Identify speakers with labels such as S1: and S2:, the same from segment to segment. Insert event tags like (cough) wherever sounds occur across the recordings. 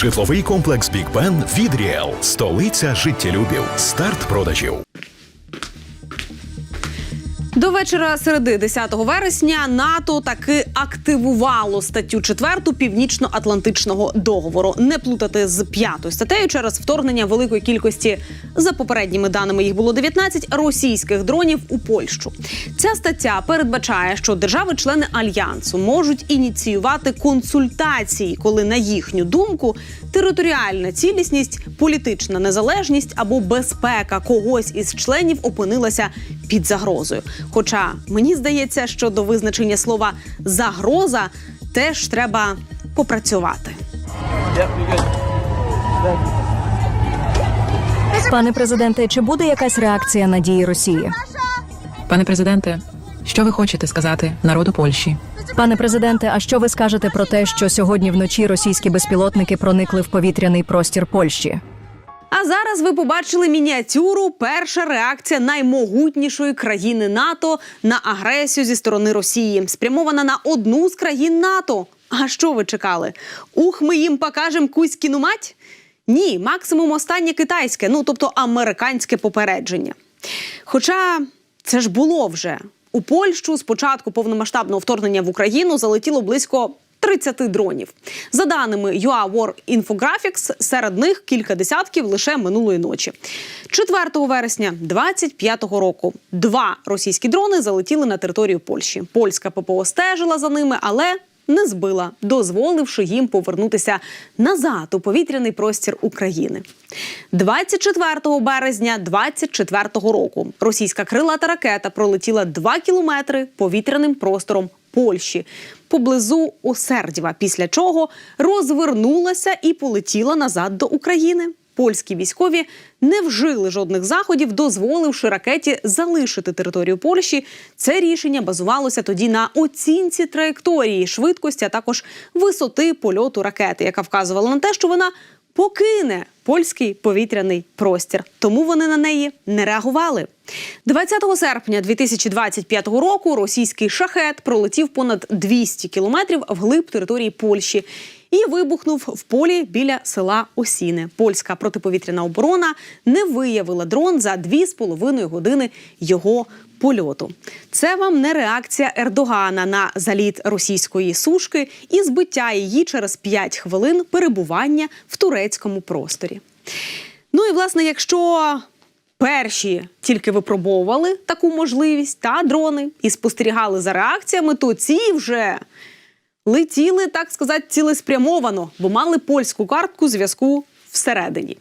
S1: Житловий комплекс Бік Бен від Ріел. Столиця життєлюбів. Старт продажів.
S2: До вечора середи 10 вересня НАТО таки активувало статтю 4 Північно-Атлантичного договору. Не плутати з п'ятою статтею через вторгнення великої кількості за попередніми даними їх було 19 російських дронів у Польщу. Ця стаття передбачає, що держави-члени альянсу можуть ініціювати консультації, коли на їхню думку територіальна цілісність, політична незалежність або безпека когось із членів опинилася під загрозою. Хоча мені здається, що до визначення слова загроза теж треба попрацювати.
S3: Пане президенте, чи буде якась реакція на дії Росії?
S4: Пане президенте, що ви хочете сказати народу Польщі?
S3: Пане президенте, а що ви скажете про те, що сьогодні вночі російські безпілотники проникли в повітряний простір Польщі?
S2: А зараз ви побачили мініатюру. Перша реакція наймогутнішої країни НАТО на агресію зі сторони Росії, спрямована на одну з країн НАТО. А що ви чекали? Ух, ми їм покажемо кузькіну мать? Ні, максимум останнє китайське, ну тобто американське попередження. Хоча це ж було вже у Польщу з початку повномасштабного вторгнення в Україну залетіло близько 30 дронів. За даними UA War Infographics, серед них кілька десятків лише минулої ночі. 4 вересня 25-го року два російські дрони залетіли на територію Польщі. Польська ППО стежила за ними, але не збила, дозволивши їм повернутися назад у повітряний простір України. 24 березня 24 року російська крилата ракета пролетіла 2 кілометри повітряним простором Польщі поблизу Осердєва, після чого розвернулася і полетіла назад до України. Польські військові не вжили жодних заходів, дозволивши ракеті залишити територію Польщі. Це рішення базувалося тоді на оцінці траєкторії, швидкості, а також висоти польоту ракети, яка вказувала на те, що вона покине польський повітряний простір. Тому вони на неї не реагували. 20 серпня 2025 року російський шахет пролетів понад 200 кілометрів вглиб території Польщі і вибухнув в полі біля села Осіни. Польська протиповітряна оборона не виявила дрон за 2,5 години його польоту. Це вам не реакція Ердогана на заліт російської сушки і збиття її через 5 хвилин перебування в турецькому просторі. Ну і власне, якщо перші тільки випробовували таку можливість та дрони і спостерігали за реакціями, то ці вже летіли, так сказати, цілеспрямовано, бо мали польську картку зв'язку всередині.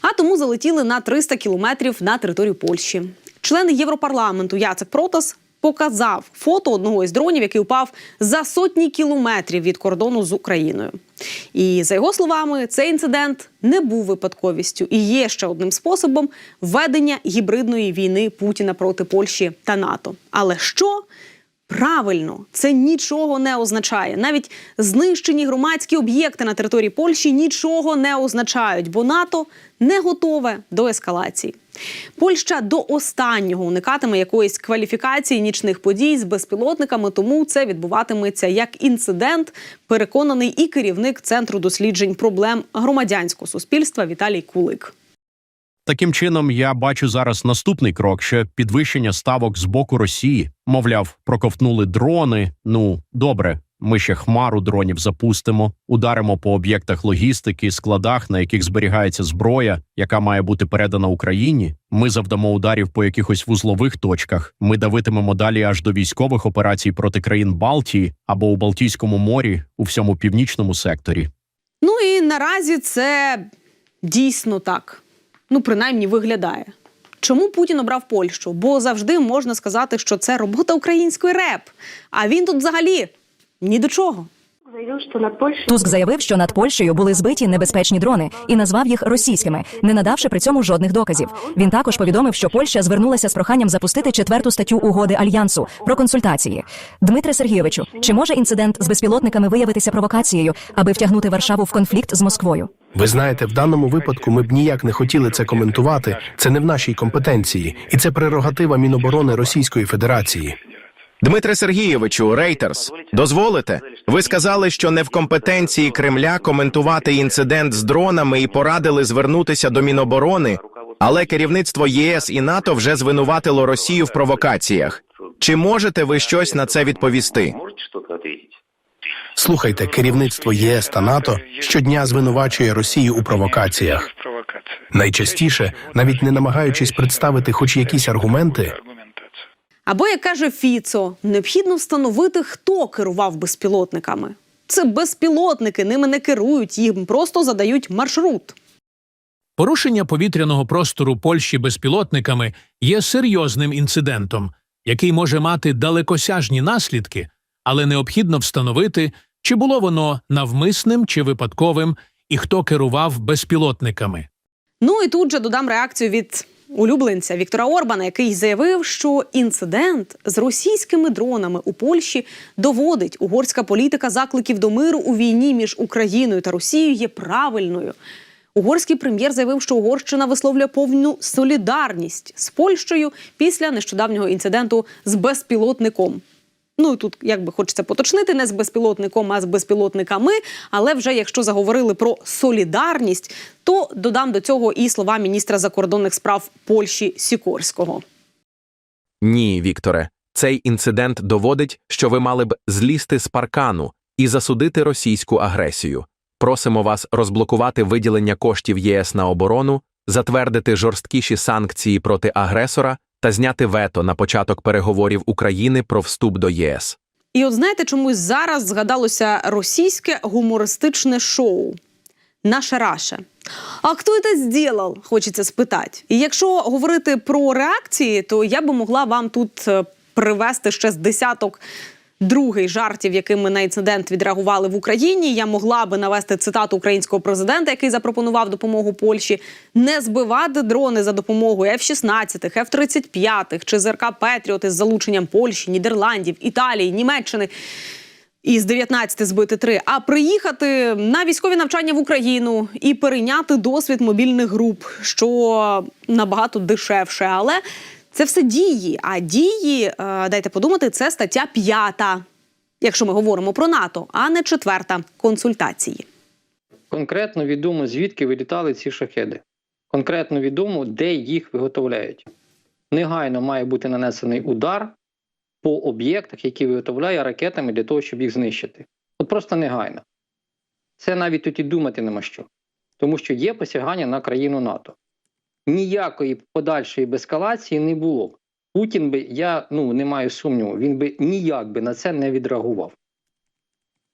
S2: А тому залетіли на 300 кілометрів на територію Польщі. Член Європарламенту Яцек Протас показав фото одного із дронів, який упав за сотні кілометрів від кордону з Україною. І за його словами, цей інцидент не був випадковістю і є ще одним способом ведення гібридної війни Путіна проти Польщі та НАТО. Але що? Правильно, це нічого не означає. Навіть знищені громадські об'єкти на території Польщі нічого не означають, бо НАТО не готове до ескалації. Польща до останнього уникатиме якоїсь кваліфікації нічних подій з безпілотниками, тому це відбуватиметься як інцидент. Переконаний і керівник центру досліджень проблем громадянського суспільства Віталій Кулик.
S5: Таким чином, я бачу зараз наступний крок: що підвищення ставок з боку Росії, мовляв, проковтнули дрони. Ну добре, ми ще хмару дронів запустимо, ударимо по об'єктах логістики, складах, на яких зберігається зброя, яка має бути передана Україні. Ми завдамо ударів по якихось вузлових точках. Ми давитимемо далі аж до військових операцій проти країн Балтії або у Балтійському морі у всьому північному секторі.
S2: Ну і наразі це дійсно так. Ну, принаймні, виглядає. Чому Путін обрав Польщу? Бо завжди можна сказати, що це робота української РЕП. А він тут взагалі ні до чого.
S6: Заявил, что
S3: Туск заявив, що над Польщею були збиті небезпечні дрони і назвав їх російськими, не надавши при цьому жодних доказів. Він також повідомив, що Польща звернулася з проханням запустити четверту статтю угоди альянсу про консультації. Дмитре Сергійовичу, чи може інцидент з безпілотниками виявитися провокацією, аби втягнути Варшаву в конфлікт з Москвою?
S7: Ви знаєте, в даному випадку ми б ніяк не хотіли це коментувати. Це не в нашій компетенції, і це прерогатива Міноборони Російської Федерації.
S6: Дмитре Сергійовичу, Рейтерс, дозволите? Ви сказали, що не в компетенції Кремля коментувати інцидент з дронами і порадили звернутися до Міноборони, але керівництво ЄС і НАТО вже звинуватило Росію в провокаціях. Чи можете ви щось на це відповісти?
S7: Слухайте, керівництво ЄС та НАТО щодня звинувачує Росію у провокаціях. Найчастіше, навіть не намагаючись представити хоч якісь аргументи,
S2: Або як каже Фіцо, необхідно встановити, хто керував безпілотниками. Це безпілотники, ними не керують, їм просто задають маршрут.
S8: Порушення повітряного простору Польщі безпілотниками є серйозним інцидентом, який може мати далекосяжні наслідки, але необхідно встановити, чи було воно навмисним чи випадковим, і хто керував безпілотниками.
S2: Ну і тут же додам реакцію від улюбленця Віктора Орбана, який заявив, що інцидент з російськими дронами у Польщі доводить угорська політика закликів до миру у війні між Україною та Росією є правильною. Угорський прем'єр заявив, що Угорщина висловлює повну солідарність з Польщею після нещодавнього інциденту з безпілотником. Ну і тут якби хочеться поточнити не з безпілотником, а з безпілотниками. Але вже якщо заговорили про солідарність, то додам до цього і слова міністра закордонних справ Польщі Сікорського.
S6: Ні, Вікторе. Цей інцидент доводить, що ви мали б злізти з паркану і засудити російську агресію. Просимо вас розблокувати виділення коштів ЄС на оборону, затвердити жорсткіші санкції проти агресора та зняти вето на початок переговорів України про вступ до ЄС.
S2: І от знаєте, чомусь зараз згадалося російське гумористичне шоу. Наша Раша. А хто це зробив? Хочеться спитати. І якщо говорити про реакції, то я би могла вам тут е, привести ще з десяток другий жартів, якими на інцидент відреагували в Україні. Я могла би навести цитату українського президента, який запропонував допомогу Польщі, не збивати дрони за допомогою F-16, F-35 чи ЗРК Петріот із залученням Польщі, Нідерландів, Італії, Німеччини. Із 19 збити 3, а приїхати на військові навчання в Україну і перейняти досвід мобільних груп, що набагато дешевше. Але це все дії. А дії, е, дайте подумати, це стаття 5, якщо ми говоримо про НАТО, а не четверта консультації.
S9: Конкретно відомо, звідки вилітали ці шахеди. Конкретно відомо, де їх виготовляють. Негайно має бути нанесений удар по об'єктах, які виготовляє ракетами для того, щоб їх знищити. От просто негайно. Це навіть тут і думати нема що. Тому що є посягання на країну НАТО. Ніякої подальшої ескалації не було. Путін би, я ну, не маю сумніву, він би ніяк би на це не відреагував.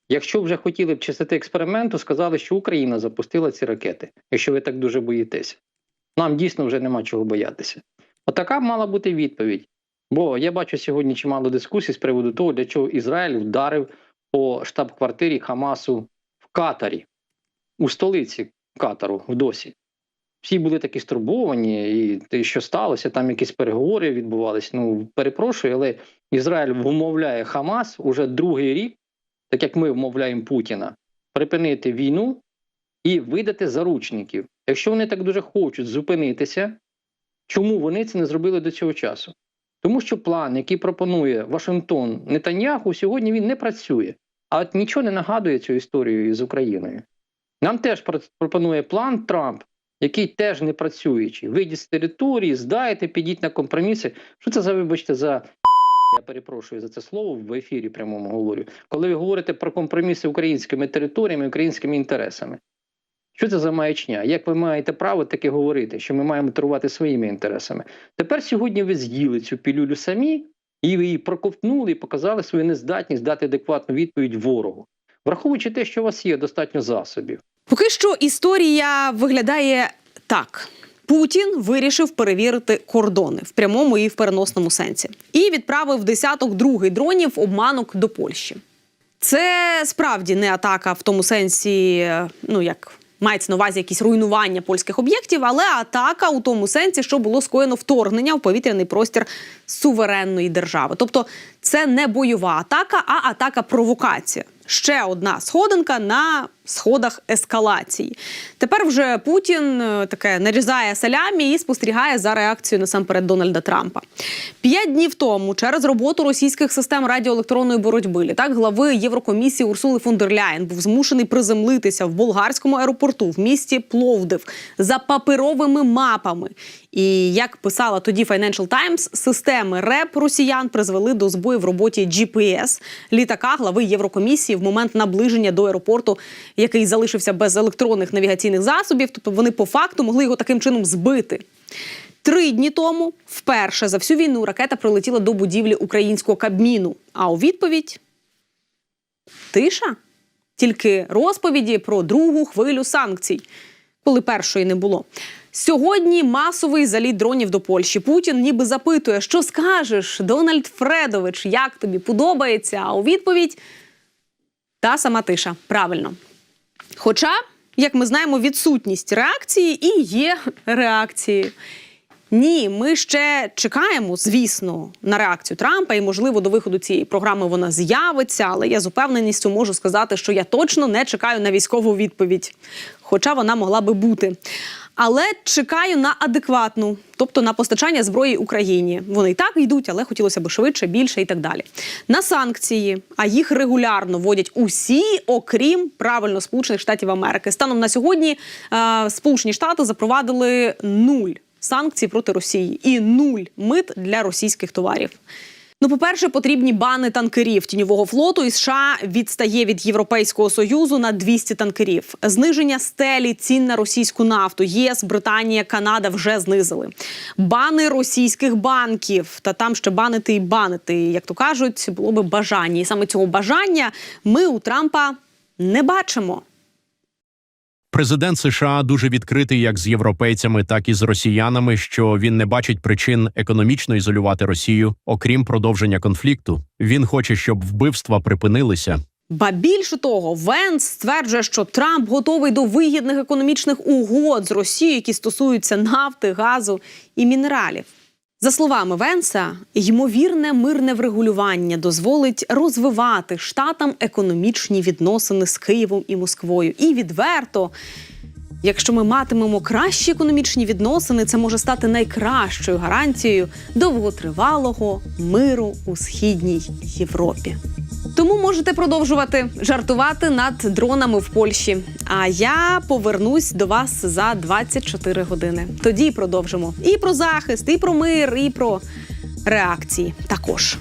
S9: Якщо вже хотіли б чистити експеримент, то сказали, що Україна запустила ці ракети, якщо ви так дуже боїтеся. Нам дійсно вже нема чого боятися. Отака мала бути відповідь. Бо я бачу сьогодні чимало дискусій з приводу того, для чого Ізраїль вдарив по штаб-квартирі Хамасу в Катарі, у столиці Катару, в Досі. Всі були такі стурбовані, і те, що сталося, там якісь переговори відбувалися. Ну, перепрошую, але Ізраїль вмовляє Хамас уже другий рік, так як ми вмовляємо Путіна, припинити війну і видати заручників. Якщо вони так дуже хочуть зупинитися, чому вони це не зробили до цього часу? Тому що план, який пропонує Вашингтон Нетаньяху, сьогодні він не працює. А от нічого не нагадує цю історію із Україною. Нам теж пропонує план Трамп, який теж не працюючий. Вийдіть з території, здайте, підіть на компроміси. Що це за, вибачте, за (laughs) я перепрошую за це слово в ефірі прямому говорю. Коли ви говорите про компроміси українськими територіями, українськими інтересами. Що це за маячня? Як ви маєте право таке говорити, що ми маємо керувати своїми інтересами? Тепер сьогодні ви з'їли цю пілюлю самі, і ви її проковтнули і показали свою нездатність дати адекватну відповідь ворогу, враховуючи те, що у вас є достатньо засобів.
S2: Поки що історія виглядає так. Путін вирішив перевірити кордони в прямому і в переносному сенсі і відправив десяток другий дронів обманок до Польщі. Це справді не атака в тому сенсі, ну як мається на увазі якісь руйнування польських об'єктів, але атака у тому сенсі, що було скоєно вторгнення в повітряний простір суверенної держави. Тобто це не бойова атака, а атака провокація. Ще одна сходинка на сходах ескалації. Тепер вже Путін е, таке нарізає салямі і спостерігає за реакцією насамперед Дональда Трампа. П'ять днів тому, через роботу російських систем радіоелектронної боротьби, літак глави Єврокомісії Урсули фон був змушений приземлитися в болгарському аеропорту в місті Пловдив за паперовими мапами. І як писала тоді Financial Times, системи РЕП росіян призвели до збою в роботі GPS літака глави Єврокомісії в момент наближення до аеропорту, який залишився без електронних навігаційних засобів. Тобто вони по факту могли його таким чином збити. Три дні тому вперше за всю війну ракета прилетіла до будівлі українського кабміну. А у відповідь тиша. Тільки розповіді про другу хвилю санкцій, коли першої не було. Сьогодні масовий заліт дронів до Польщі. Путін ніби запитує, що скажеш, Дональд Фредович, як тобі подобається? А у відповідь та сама тиша. Правильно. Хоча, як ми знаємо, відсутність реакції і є реакцією. Ні, ми ще чекаємо, звісно, на реакцію Трампа, і можливо до виходу цієї програми вона з'явиться. Але я з упевненістю можу сказати, що я точно не чекаю на військову відповідь, хоча вона могла би бути. Але чекаю на адекватну, тобто на постачання зброї Україні. Вони і так йдуть, але хотілося б швидше, більше і так далі. На санкції, а їх регулярно вводять усі, окрім правильно Сполучених Штатів Америки. Станом на сьогодні е, Сполучені Штати запровадили нуль санкцій проти Росії і нуль мит для російських товарів. Ну, по-перше, потрібні бани танкерів тіньового флоту, і США відстає від Європейського союзу на 200 танкерів. Зниження стелі цін на російську нафту. ЄС, Британія, Канада вже знизили. Бани російських банків. Та там ще банити і банити. Як то кажуть, було би бажання. І саме цього бажання ми у Трампа не бачимо.
S5: Президент США дуже відкритий як з європейцями, так і з росіянами, що він не бачить причин економічно ізолювати Росію, окрім продовження конфлікту. Він хоче, щоб вбивства припинилися.
S2: Ба більше того, Венс стверджує, що Трамп готовий до вигідних економічних угод з Росією, які стосуються нафти, газу і мінералів. За словами Венса, ймовірне мирне врегулювання дозволить розвивати штатам економічні відносини з Києвом і Москвою. І відверто, якщо ми матимемо кращі економічні відносини, це може стати найкращою гарантією довготривалого миру у східній Європі. Тому можете продовжувати жартувати над дронами в Польщі. А я повернусь до вас за 24 години. Тоді продовжимо і про захист, і про мир, і про реакції також.